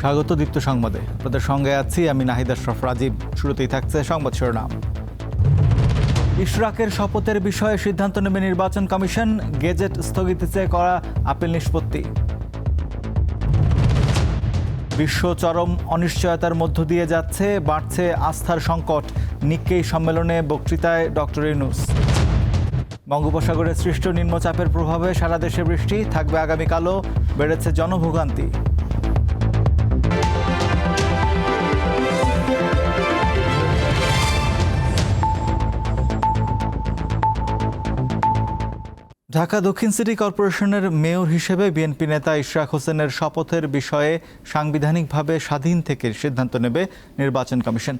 স্বাগত দীপ্ত সংবাদে। আপনাদের সঙ্গে আছি আমি নাহিদ আশরফ রাজীব। শুরুতেই থাকছে সংবাদ শিরোনাম। ইশরাকের শপথের বিষয়ে সিদ্ধান্ত নেবে নির্বাচন কমিশন। গেজেট স্থগিত চেয়ে করা আপিল নিষ্পত্তি। বিশ্ব চরম অনিশ্চয়তার মধ্য দিয়ে যাচ্ছে, বাড়ছে আস্থার সংকট। নিক্কেই সম্মেলনে বক্তৃতায় ডক্টর ইউনুস। বঙ্গোপসাগরে সৃষ্ট নিম্নচাপের প্রভাবে সারা দেশে বৃষ্টি, থাকবে আগামীকালও, বেড়েছে জনভোগান্তি। ঢাকা দক্ষিণ সিটি কর্পোরেশনের মেয়র হিসেবে বিএনপি নেতা ইশরাক হোসেনের শপথের বিষয়ে সাংবিধানিকভাবে স্বাধীন থেকে সিদ্ধান্ত নেবে নির্বাচন কমিশন।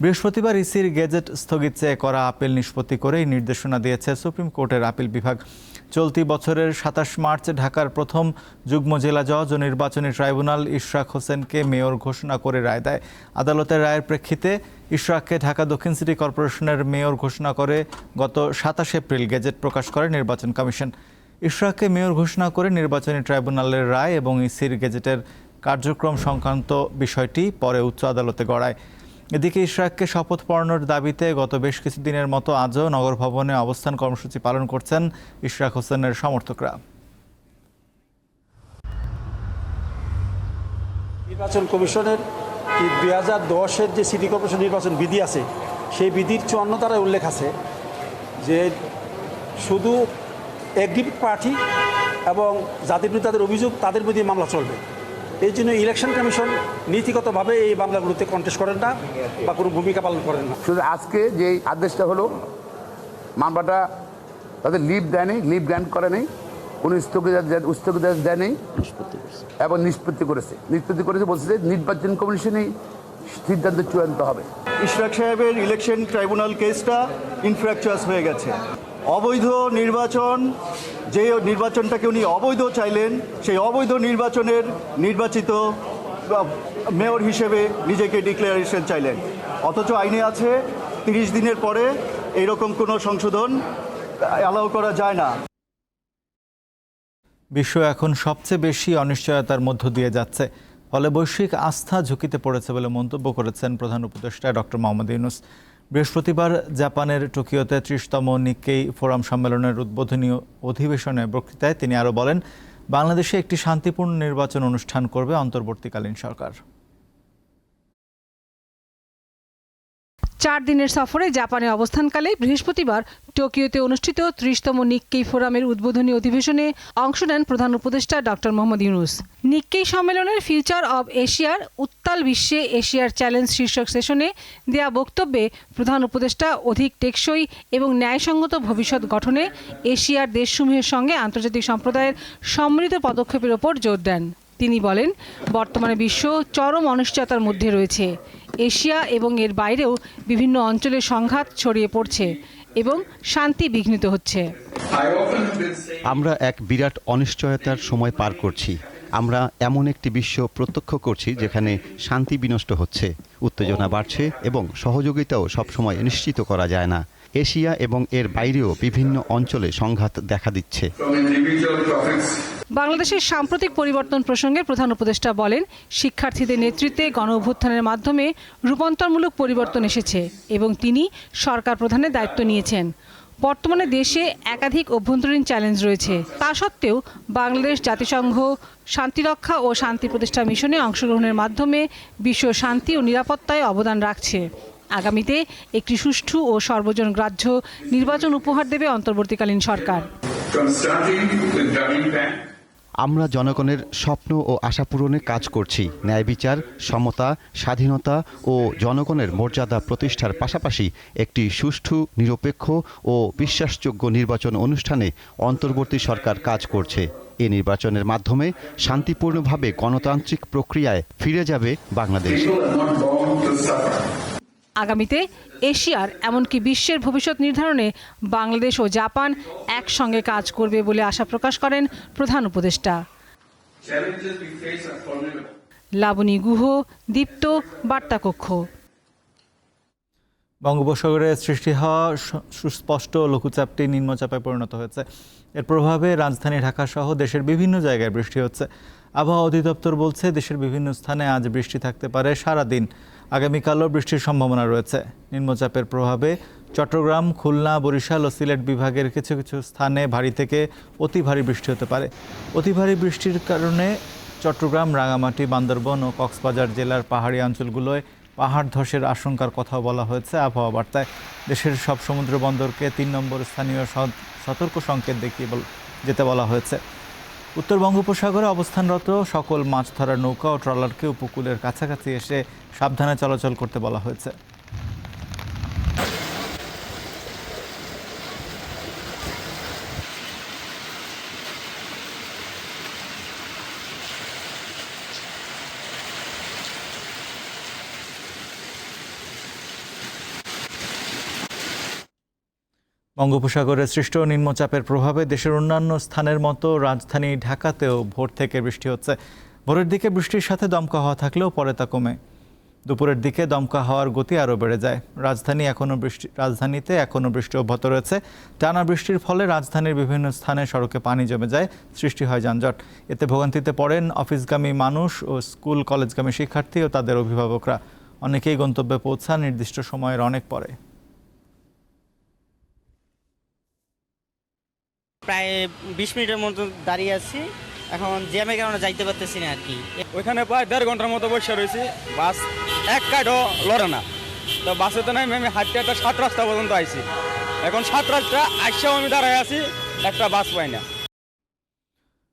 বৃহস্পতিবার ইসির গেজেট স্থগিত চেয়ে করা আপিল নিষ্পত্তি করেই নির্দেশনা দিয়েছে সুপ্রিম কোর্টের আপিল বিভাগ। চলতি বছরের সাতাশ মার্চ ঢাকার প্রথম যুগ্ম জেলা জজ ও নির্বাচনী ট্রাইব্যুনাল ইশরাক হোসেনকে মেয়র ঘোষণা করে রায় দেয়। আদালতের রায়ের প্রেক্ষিতে ইশরাককে ঢাকা দক্ষিণ সিটি কর্পোরেশনের মেয়র ঘোষণা করে গত সাতাশ এপ্রিল গেজেট প্রকাশ করে নির্বাচন কমিশন। ইশরাককে মেয়র ঘোষণা করে নির্বাচনী ট্রাইব্যুনালের রায় এবং ইসির গেজেটের কার্যক্রম সংক্রান্ত বিষয়টি পরে উচ্চ আদালতে গড়ায়। এদিকে ইশরাককে শপথ পড়ানোর দাবিতে গত বেশ কিছুদিনের মতো আজও নগর ভবনে অবস্থান কর্মসূচি পালন করছেন ইশরাক হোসেনের সমর্থকরা। নির্বাচন কমিশনের দুই হাজার দশের যে সিটি কর্পোরেশন নির্বাচন বিধি আছে, সেই বিধির চুয়ান্ন দ্বারা উল্লেখ আছে যে শুধু এগ্রিভ প্রার্থী এবং জাতির তাদের অভিযোগ, তাদের বিরুদ্ধে মামলা চলবে। এই জন্য ইলেকশন কমিশন নীতিগতভাবে এই মামলাগুলোতে কন্টেস্ট করেন না বা কোনো ভূমিকা পালন করেন না। শুধু আজকে যে আদেশটা হলো মামলাটা তাদের লিভ দেয়নি লিভ গ্র্যান্ট করে নেই কোনো স্থগিতাদেশ দেয়- স্থগিতাদেশ দেয়নি এবং নিষ্পত্তি করেছে। নিষ্পত্তি করেছে বলছে যে নির্বাচন কমিশনই সিদ্ধান্ত চূড়ান্ত হবে। ইশরাক সাহেবের ইলেকশন ট্রাইব্যুনাল কেসটা ইনফ্র্যাকচারাস হয়ে গেছে। অবৈধ নির্বাচন যে নির্বাচনটাকে উনি অবৈধ চাইলেন, সেই অবৈধ নির্বাচনের নির্বাচিত মেয়র হিসেবে নিজেকে ডিক্লারেশন চাইলেন। অথচ আইনে আছে, তিরিশ দিনের পরে এইরকম কোনো সংশোধন অ্যালাউ করা যায় না। বিশ্ব এখন সবচেয়ে বেশি অনিশ্চয়তার মধ্য দিয়ে যাচ্ছে। ফলে বৈশ্বিক আস্থা ঝুঁকিতে পড়েছে বলে মন্তব্য করেছেন প্রধান উপদেষ্টা ডক্টর মোহাম্মদ ইউনুস। বৃহস্পতিবার জাপানের টোকিওতে ত্রিশতম নিকেই ফোরাম সম্মেলনের উদ্বোধনী অধিবেশনে বক্তৃতায় তিনি আরও বলেন, বাংলাদেশে একটি শান্তিপূর্ণ নির্বাচন অনুষ্ঠান করবে অন্তর্বর্তীকালীন সরকার। চার দিনের সফরে জাপানে অবস্থানকালে বৃহস্পতিবার টোকিওতে অনুষ্ঠিত ত্রিশতম নিক্কেই ফোরামের উদ্বোধনী অধিবেশনে অংশ নেন প্রধান উপদেষ্টা ডক্টর মোহাম্মদ ইউনুস। নিক্কেই সম্মেলনের ফিউচার অব এশিয়ার উত্তাল বিশ্বে এশিয়ার চ্যালেঞ্জ শীর্ষক সেশনে দেয়া বক্তব্যে প্রধান উপদেষ্টা অধিক টেকসই এবং ন্যায়সঙ্গত ভবিষ্যৎ গঠনে এশিয়ার দেশসমূহের সঙ্গে আন্তর্জাতিক সম্প্রদায়ের সম্মিলিত পদক্ষেপের ওপর জোর দেন। তিনি বলেন, বর্তমানে বিশ্ব চরম অনিশ্চয়তার মধ্যে রয়েছে। এশিয়া এবং এর বাইরেও বিভিন্ন অঞ্চলে সংঘাত ছড়িয়ে পড়ছে এবং শান্তি বিঘ্নিত হচ্ছে। আমরা এক বিরাট অনিশ্চয়তার সময় পার করছি। আমরা এমন একটি বিশ্ব প্রত্যক্ষ করছি যেখানে শান্তি বিনষ্ট হচ্ছে উত্তেজনা বাড়ছে এবং সহযোগিতাও সবসময় নিশ্চিত করা যায় না। এশিয়া এবং এর বাইরেও বিভিন্ন অঞ্চলে সংঘাত দেখা দিচ্ছে। বাংলাদেশের সাম্প্রতিক পরিবর্তন প্রসঙ্গে প্রধান উপদেষ্টা বলেন, শিক্ষার্থীদের নেতৃত্বে গণ অভ্যুত্থানের মাধ্যমে রূপান্তরমূলক পরিবর্তন এসেছে এবং তিনি সরকার প্রধানের দায়িত্ব নিয়েছেন। বর্তমানে দেশে একাধিক অভ্যন্তরীণ চ্যালেঞ্জ রয়েছে। তা সত্ত্বেও বাংলাদেশ জাতিসংঘ শান্তিরক্ষা ও শান্তি প্রতিষ্ঠা মিশনে অংশগ্রহণের মাধ্যমে বিশ্ব শান্তি ও নিরাপত্তায় অবদান রাখছে। আগামীতে একটি সুষ্ঠু ও সর্বজন গ্রাহ্য নির্বাচন উপহার দেবে অন্তর্বর্তীকালীন সরকার। আমরা জনগণের স্বপ্ন ও আশা পূরণে কাজ করছি। ন্যায় বিচার, সমতা, স্বাধীনতা ও জনগণের মর্যাদা প্রতিষ্ঠার পাশাপাশি একটি সুষ্ঠু, নিরপেক্ষ ও বিশ্বাসযোগ্য নির্বাচন অনুষ্ঠানে অন্তর্বর্তী সরকার কাজ করছে। এ নির্বাচনের মাধ্যমে শান্তিপূর্ণভাবে গণতান্ত্রিক প্রক্রিয়ায় ফিরে যাবে বাংলাদেশ। আগামীতে এশিয়ার এমনকি বিশ্বের ভবিষ্যৎ নির্ধারণে বাংলাদেশ ও জাপান একসঙ্গে কাজ করবে বলে আশা প্রকাশ করেন প্রধান উপদেষ্টা. লাবণী গুহ দীপ্ত বার্তাকক্ষ। বঙ্গোপসাগরে সৃষ্টি হওয়া সুস্পষ্ট লঘুচাপটি নিম্নচাপে পরিণত হয়েছে। এর প্রভাবে রাজধানী ঢাকা সহ দেশের বিভিন্ন জায়গায় বৃষ্টি হচ্ছে। আবহাওয়া অধিদপ্তর বলছে দেশের বিভিন্ন স্থানে আজ বৃষ্টি থাকতে পারে সারাদিন। আগামীকালও বৃষ্টির সম্ভাবনা রয়েছে। নিম্নচাপের প্রভাবে চট্টগ্রাম, খুলনা, বরিশাল ও সিলেট বিভাগের কিছু কিছু স্থানে ভারী থেকে অতি ভারী বৃষ্টি হতে পারে। অতি ভারী বৃষ্টির কারণে চট্টগ্রাম, রাঙামাটি, বান্দরবন ও কক্সবাজার জেলার পাহাড়ি অঞ্চলগুলোয় পাহাড় ধসের আশঙ্কার কথাও বলা হয়েছে আবহাওয়া বার্তায়। দেশের সব সমুদ্র বন্দরকে তিন নম্বর স্থানীয় সত- সতর্ক সংকেত দেখিয়ে যেতে বলা হয়েছে। উত্তর বঙ্গোপসাগরে অবস্থানরত সকল মাছ ধরার নৌকা ও ট্রলারকে উপকূলের কাছাকাছি এসে সাবধানে চলাচল করতে বলা হয়েছে। বঙ্গোপসাগরে সৃষ্ট নিম্নচাপের প্রভাবে দেশের অন্যান্য স্থানের মতো রাজধানী ঢাকাতেও ভোর থেকে বৃষ্টি হচ্ছে। ভোরের দিকে বৃষ্টির সাথে দমকা হওয়া থাকলেও পরে তা কমে। দুপুরের দিকে দমকা হওয়ার গতি আরও বেড়ে যায়। রাজধানী এখনও বৃষ্টি রাজধানীতে এখনও বৃষ্টি অব্যাহত রয়েছে। টানা বৃষ্টির ফলে রাজধানীর বিভিন্ন স্থানে সড়কে পানি জমে যায়। সৃষ্টি হয় যানজট। এতে ভোগান্তিতে পড়েন অফিসগামী মানুষ ও স্কুল কলেজগামী শিক্ষার্থী ও তাদের অভিভাবকরা। অনেকেই গন্তব্যে পৌঁছান নির্দিষ্ট সময়ের অনেক পরে। প্রায় বিশ মিনিটের মতো দাঁড়িয়ে আছি। এখন জ্যামের কারণে যাইতে পারতেছি না আর কি। ওইখানে প্রায় দেড় ঘণ্টার মতো বসে রয়েছি। বাস এক কাঠও লড়ে না। তো বাসে তো নাই আমি হাঁটতে হাঁটতে সাত রাস্তা পর্যন্ত আইছি। এখন সাত রাস্তা আসছেও আমি দাঁড়ায় আছি একটা বাস পাই না।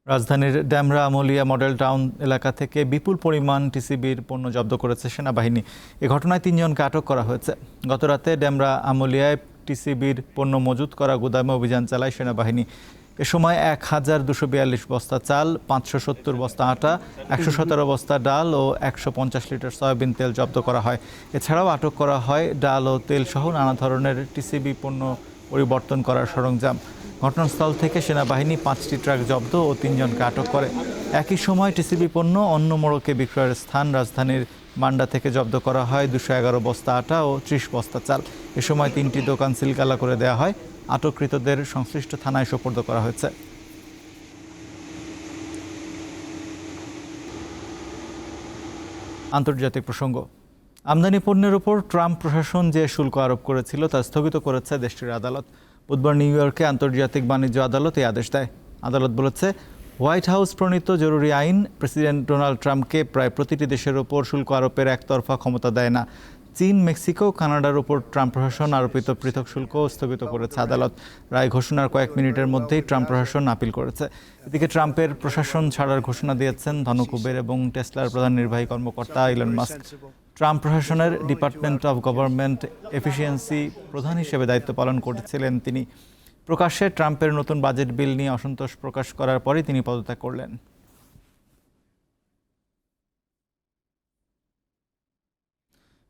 রাজধানীর ড্যামরা আমলিয়া মডেল টাউন এলাকা থেকে বিপুল পরিমাণ টিসিবির পণ্য জব্দ করেছে সেনাবাহিনী। এ ঘটনায় তিনজনকে আটক করা হয়েছে। গতরাতে ড্যামরা আমলিয়ায় টিসিবির পণ্য মজুত করা গুদামে অভিযান চালায় সেনাবাহিনী। এ সময় এক হাজার দুশো বিয়াল্লিশ বস্তা চাল, পাঁচশো সত্তর বস্তা আটা, একশো সতেরো বস্তা ডাল ও একশো পঞ্চাশ লিটার সয়াবিন তেল জব্দ করা হয়। এছাড়াও আটক করা হয় ডাল ও তেল সহ নানা ধরনের টিসিবি পণ্য পরিবর্তন করার সরঞ্জাম। ঘটনাস্থল থেকে সেনাবাহিনী পাঁচটি ট্রাক জব্দ ও তিনজনকে আটক করে। একই সময় টিসিবি পণ্য অন্য মোড়কে বিক্রয়ের স্থান রাজধানীর মান্ডা থেকে জব্দ করা হয় দুশো এগারো বস্তা আটা ও ত্রিশ বস্তা চাল। এ সময় তিনটি দোকান সিলগালা করে দেওয়া হয়। আটককৃতদের সংশ্লিষ্ট থানায় সোপর্দ করা হয়েছে। আন্তর্জাতিক প্রসঙ্গ। আমদানি পণ্যের উপর ট্রাম্প প্রশাসন যে শুল্ক আরোপ করেছিল তা স্থগিত করেছে দেশটির আদালত। বুধবার নিউ ইয়র্কে আন্তর্জাতিক বাণিজ্য আদালত এই আদেশ দেয়। আদালত বলেছে হোয়াইট হাউস প্রণীত জরুরি আইন, প্রেসিডেন্ট ডোনাল্ড ট্রাম্পকে প্রায় প্রতিটি দেশের ওপর শুল্ক আরোপের একতরফা ক্ষমতা দেয় না। চীন, মেক্সিকো, কানাডার উপর ট্রাম্প প্রশাসন আরোপিত পৃথক শুল্ক স্থগিত করেছে আদালত। রায় ঘোষণার কয়েক মিনিটের মধ্যেই ট্রাম্প প্রশাসন আপিল করেছে। এদিকে ট্রাম্পের প্রশাসন ছাড়ার ঘোষণা দিয়েছেন ধনকুবের এবং টেসলার প্রধান নির্বাহী কর্মকর্তা ইলন মাস্ক। ট্রাম্প প্রশাসনের ডিপার্টমেন্ট অফ গভর্নমেন্ট এফিসিয়েন্সি প্রধান হিসেবে দায়িত্ব পালন করেছিলেন তিনি। প্রকাশ্যে ট্রাম্পের নতুন বাজেট বিল নিয়ে অসন্তোষ প্রকাশ করার পরে তিনি পদত্যাগ করলেন।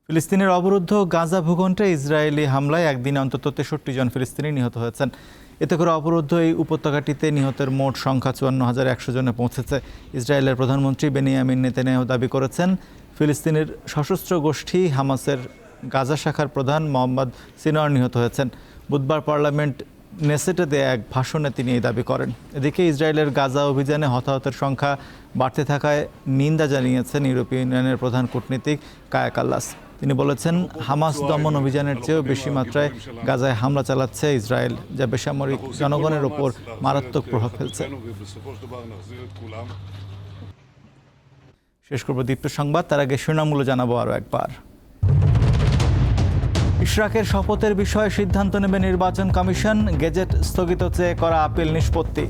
ফিলিস্তিনের অবরুদ্ধ গাজা ভূখণ্ডে ইসরায়েলি হামলায় একদিনে অন্তত তেষট্টি জন ফিলিস্তিনি নিহত হয়েছেন। এতে করে অবরুদ্ধ এই উপত্যকাটিতে নিহতের মোট সংখ্যা চুয়ান্ন হাজার একশো জনে পৌঁছেছে। ইসরায়েলের প্রধানমন্ত্রী বেনিয়ামিন নেতানিয়াহু দাবি করেছেন, ফিলিস্তিনের সশস্ত্র গোষ্ঠী হামাসের গাজা শাখার প্রধান মোহাম্মদ সিনোয়ার নিহত হয়েছেন। বুধবার পার্লামেন্ট নেসেটে দেয়া এক ভাষণে তিনি এই দাবি করেন। এদিকে ইসরায়েলের গাজা অভিযানে হতাহতের সংখ্যা বাড়তে থাকায় নিন্দা জানিয়েছেন ইউরোপীয় ইউনিয়নের প্রধান কূটনীতিক কায়া কাল্লাস তিনি বলেছেন, হামাস দমন অভিযানের চেয়েও বেশি মাত্রায় গাজায় হামলা চালাচ্ছে ইসরায়েল, যা বেসামরিক জনগণের ওপর মারাত্মক প্রভাব ফেলছে। শেষ করব দীপ্ত সংবাদ, তার আগে শিরোনামগুলো জানাব আরও একবার। ইশরাকের শপথের বিষয়ে সিদ্ধান্ত নেবে নির্বাচন কমিশন। গেজেট স্থগিত চেয়ে করা আপিল নিষ্পত্তি।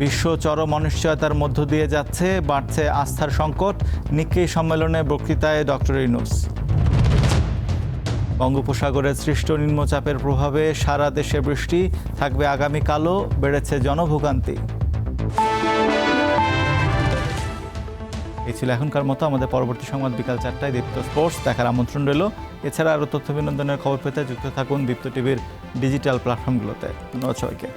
বিশ্ব চরম অনিশ্চয়তার মধ্য দিয়ে যাচ্ছে, বাড়ছে আস্থার সংকট। নিক্কেই সম্মেলনে বক্তৃতায় ডক্টর ইনুস বঙ্গোপসাগরে সৃষ্ট নিম্নচাপের প্রভাবে সারা দেশে বৃষ্টি, থাকবে আগামীকালও, বেড়েছে জনভোগান্তি। এই ছিল এখনকার মতো। আমাদের পরবর্তী সংবাদ বিকাল চারটায় দীপ্ত স্পোর্টস দেখার আমন্ত্রণ রইল। এছাড়া আরও তথ্য বিনোদনের খবর পেতে যুক্ত থাকুন দীপ্ত টিভির ডিজিটাল প্ল্যাটফর্মগুলোতে। ধন্যবাদ সবাইকে।